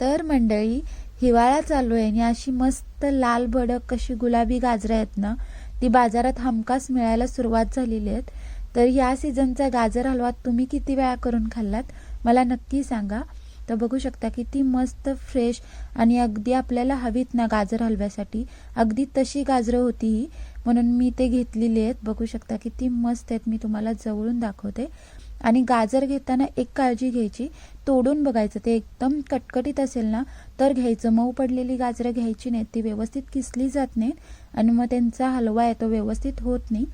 तर मंडळी हिवाळा चालू आहे आणि अशी मस्त लाल भडक कशी गुलाबी गाजरं आहेत ना ती बाजारात हमखास मिळायला सुरुवात झालेली आहेत. तर या सीझनचा गाजर हलवा तुम्ही किती वेळा करून खाल्लात मला नक्की सांगा. तर बघू शकता किती मस्त फ्रेश आणि अगदी आपल्याला हवीत ना गाजर हलव्यासाठी. अगदी तशी गाजरं होती ही. म्हणून मी ते घेतलेली आहेत. बघू शकता किती मस्त आहेत. मी तुम्हाला जवळून दाखवते. आणि गाजर घेताना एक काळजी घ्यायची. तोडून बघायचं. ते एकदम कटकटीत असेल ना तर घ्यायचं. मऊ पडलेली गाजरं घ्यायची नाहीत. ती व्यवस्थित किसली जात नाहीत. आणि मग त्यांचा हलवा आहे तो व्यवस्थित होत नाही.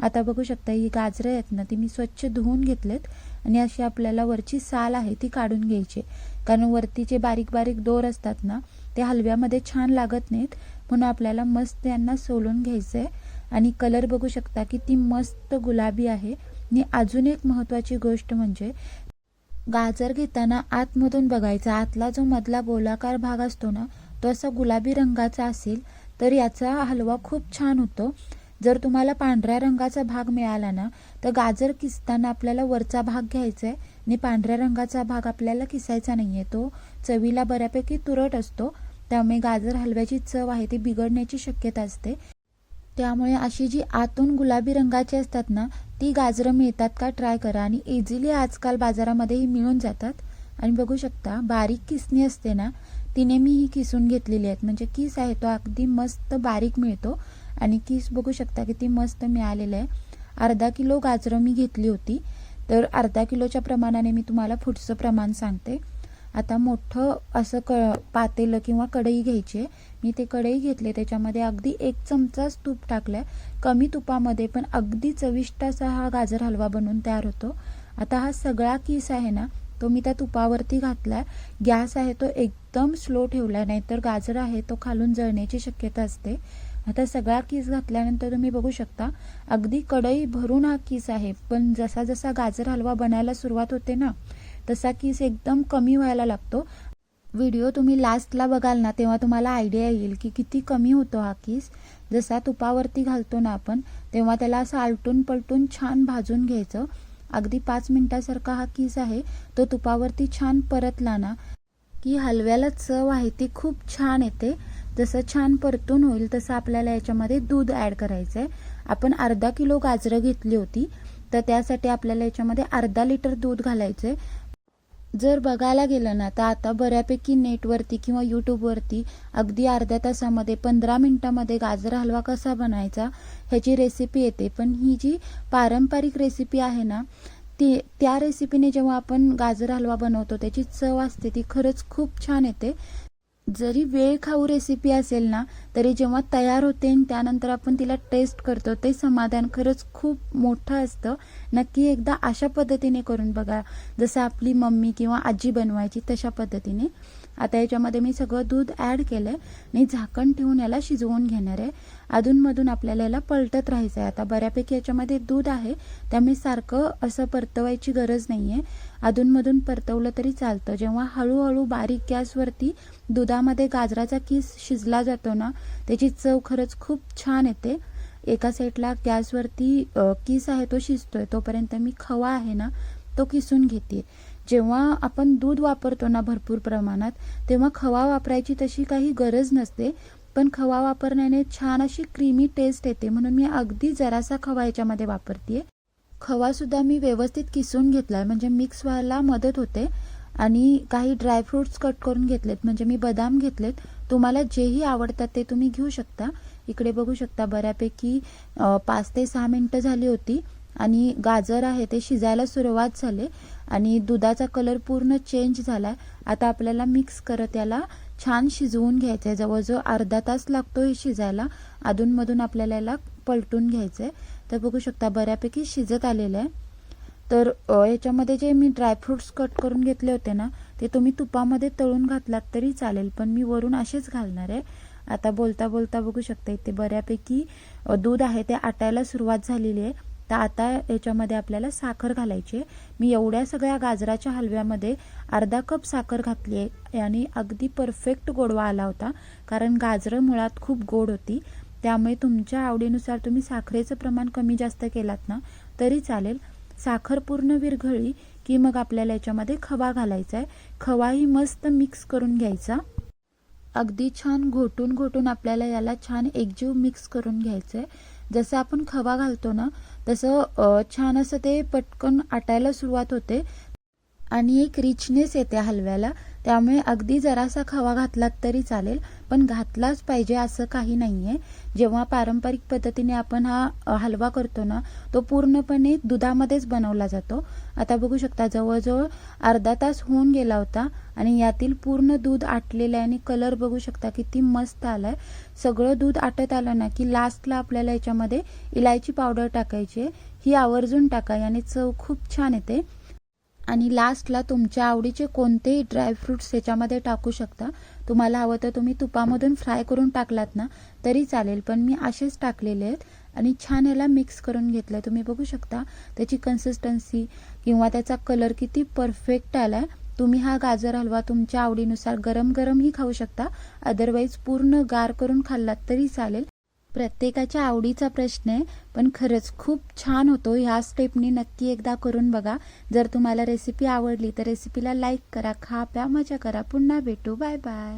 आता बघू शकता ही गाजरं आहेत ना ती मी स्वच्छ धुवून घेतलेत. आणि अशी आपल्याला वरची साल आहे ती काढून घ्यायची. कारण वरती जे बारीक बारीक दोर असतात ना ते हलव्यामध्ये छान लागत नाहीत. म्हणून आपल्याला मस्त यांना सोलून घ्यायचं आहे आणि कलर बघू शकता की ती मस्त गुलाबी आहे. आणि अजून एक महत्त्वाची गोष्ट म्हणजे गाजर घेताना आतमधून बघायचा. आतला जो मधला गोलाकार भाग असतो ना तो असा गुलाबी रंगाचा असेल तर याचा हलवा खूप छान होतो. जर तुम्हाला पांढऱ्या रंगाचा भाग मिळाला ना तर गाजर किसताना आपल्याला वरचा भाग घ्यायचा आहे आणि पांढऱ्या रंगाचा भाग आपल्याला किसायचा नाही आहे तो चवीला बऱ्यापैकी तुरट असतो. त्यामुळे गाजर हलव्याची चव आहे ती बिघडण्याची शक्यता असते. त्यामुळे अशी जी आतून गुलाबी रंगाची असतात ना ती गाजरं मिळतात का ट्राय करा. आणि इझिली आजकाल बाजारामध्येही मिळून जातात. आणि बघू शकता बारीक किसणी असते ना तिने मी ही किसून घेतलेली आहेत. म्हणजे किस आहे तो अगदी मस्त बारीक मिळतो. आणि किस बघू शकता किती मस्त मिळालेलं आहे. अर्धा किलो गाजरं मी घेतली होती. तर अर्धा किलोच्या प्रमाणाने मी तुम्हाला फुटचं प्रमाण सांगते. आता मोठं असं क पातेलं किंवा कढई घ्यायची आहे. मी ते कढई घेतले त्याच्यामध्ये अगदी एक चमचाच तूप टाकलाय. कमी तुपामध्ये पण अगदी चविष्ट असा हा गाजर हलवा बनवून तयार होतो. आता हा सगळा किस आहे ना तो मी त्या तुपावरती घातलाय. गॅस आहे तो एकदम स्लो ठेवला नाही तर गाजर आहे तो खालून जळण्याची शक्यता असते. आता सगळा किस घातल्यानंतर तुम्ही बघू शकता अगदी कढई भरून हा किस आहे. पण जसा जसा गाजर हलवा बनायला सुरुवात होते ना तसा किस एकदम कमी व्हायला लागतो. व्हिडिओ तुम्ही लास्टला बघाल ना तेव्हा तुम्हाला आयडिया येईल की किती कमी होतो हा किस. जसा तुपावरती घालतो ना आपण तेव्हा त्याला असं आलटून पलटून छान भाजून घ्यायचं. अगदी पाच मिनिटासारखा हा किस आहे तो तुपावरती छान परतला ना की हलव्याला चव आहे ती खूप छान येते. जसं छान परतून होईल तसं आपल्याला याच्यामध्ये दूध ॲड करायचं आहे आपण अर्धा किलो गाजरं घेतली होती तर त्यासाठी आपल्याला याच्यामध्ये अर्धा लिटर दूध घालायचं आहे जर बघायला गेलं ना तर आता बऱ्यापैकी नेटवरती किंवा यूट्यूबवरती अगदी अर्ध्या तासामध्ये पंधरा मिनटामध्ये गाजर हलवा कसा बनायचा ह्याची रेसिपी येते. पण ही जी पारंपरिक रेसिपी आहे ना ती त्या रेसिपीने जेव्हा आपण गाजर हलवा बनवतो त्याची चव असते ती खरंच खूप छान येते. जरी वेळ खाऊ रेसिपी असेल ना तरी जेव्हा तयार होते आणि त्यानंतर आपण तिला टेस्ट करतो ते समाधान खरंच खूप मोठं असतं. नक्की एकदा अशा पद्धतीने करून बघा. जसं आपली मम्मी किंवा आजी बनवायची तशा पद्धतीने. आता याच्यामध्ये मी सगळं दूध ॲड केलं आहे आणि झाकण ठेवून याला शिजवून घेणार आहे. अधूनमधून आपल्याला याला पलटत राहायचं आहे. आता बऱ्यापैकी याच्यामध्ये दूध आहे त्यामुळे सारखं असं परतवायची गरज नाही आहे अधूनमधून परतवलं तरी चालतं. जेव्हा हळूहळू बारीक गॅसवरती दुधामध्ये गाजराचा किस शिजला जातो ना त्याची चव खरंच खूप छान येते. एका साईडला गॅसवरती किस आहे तो शिजतोय तोपर्यंत मी खवा आहे ना तो किसून घेते. जेव्हा आपण दूध वापरतो ना भरपूर प्रमाणात तेव्हा खवा वापरायची तशी काही गरज नसते पण खवा वापरण्याने छान अशी क्रीमी टेस्ट येते म्हणून मी अगदी जरासा खवा याच्यामध्ये वापरते खवासुद्धा मी व्यवस्थित किसून घेतला आहे म्हणजे मिक्स व्हायला मदत होते. आणि काही ड्रायफ्रूट्स कट करून घेतलेत म्हणजे मी बदाम घेतलेत. तुम्हाला जेही आवडतात ते तुम्ही घेऊ शकता. इकडे बघू शकता बऱ्यापैकी पाच ते सहा मिनटं झाली होती. आणि गाजर आहे ते शिजायला सुरुवात झाले आणि दुधाचा कलर पूर्ण चेंज झाला आहे आता आपल्याला मिक्स करत याला छान शिजवून घ्यायचं आहे जवळजवळ अर्धा तास लागतो हे शिजायला. अधूनमधून आपल्याला याला पलटून घ्यायचं आहे तर बघू शकता बऱ्यापैकी शिजत आलेलं आहे. तर याच्यामध्ये जे मी ड्रायफ्रूट्स कट करून घेतले होते ना ते तुम्ही तुपामध्ये तळून घातलात तरी चालेल पण मी वरून असेच घालणार आहे. आता बोलता बोलता बघू शकता इथे बऱ्यापैकी दूध आहे ते आटायला सुरुवात झालेली आहे. तर आता याच्यामध्ये आपल्याला साखर घालायची आहे. मी एवढ्या सगळ्या गाजराच्या हलव्यामध्ये अर्धा कप साखर घातली आहे आणि अगदी परफेक्ट गोडवा आला होता कारण गाजरं मुळात खूप गोड होती. त्यामुळे तुमच्या आवडीनुसार तुम्ही साखरेचं प्रमाण कमी जास्त केलात ना तरी चालेल. साखर पूर्ण विरघळी की मग आपल्याला याच्यामध्ये खवा घालायचा आहे. खवाही मस्त मिक्स करून घ्यायचा. अगदी छान घोटून घोटून आपल्याला याला छान एकजीव मिक्स करून घ्यायचं आहे. जसं आपण खवा घालतो ना तसं छान असं ते पटकन आटायला सुरुवात होते. आणि एक रिचनेस येते हलव्याला. त्यामुळे अगदी जरासा खवा घातलात तरी चालेल पण घातलाच पाहिजे असं काही नाही आहे जेव्हा पारंपरिक पद्धतीने आपण हा हलवा करतो ना तो पूर्णपणे दुधामध्येच बनवला जातो. आता बघू शकता जवळजवळ अर्धा तास होऊन गेला होता आणि यातील पूर्ण दूध आटलेलं आहे आणि कलर बघू शकता किती मस्त आलाय. सगळं दूध आटत आलं ना की लास्टला आपल्याला याच्यामध्ये इलायची पावडर टाकायची आहे. ही आवर्जून टाका याने चव खूप छान येते. आणि लास्टला तुमच्या आवडीचे कोणतेही ड्रायफ्रुट्स याच्यामध्ये टाकू शकता. तुम्हाला हवं तर तुम्ही तुपामधून फ्राय करून टाकलात ना तरी चालेल. पण मी असेच टाकलेले आहेत आणि छान याला मिक्स करून घेतलं आहे तुम्ही बघू शकता त्याची कन्सिस्टन्सी किंवा त्याचा कलर किती परफेक्ट आला आहे तुम्ही हा गाजर हलवा तुमच्या आवडीनुसार गरम गरमही खाऊ शकता. अदरवाईज पूर्ण गार करून खाल्लात तरी चालेल. प्रत्येकाच्या आवडीचा प्रश्न आहे पण खरंच खूप छान होतो. ह्या स्टेपनी नक्की एकदा करून बघा. जर तुम्हाला रेसिपी आवडली तर रेसिपीला लाईक करा खा प्या मजा करा. पुन्हा भेटू. Bye bye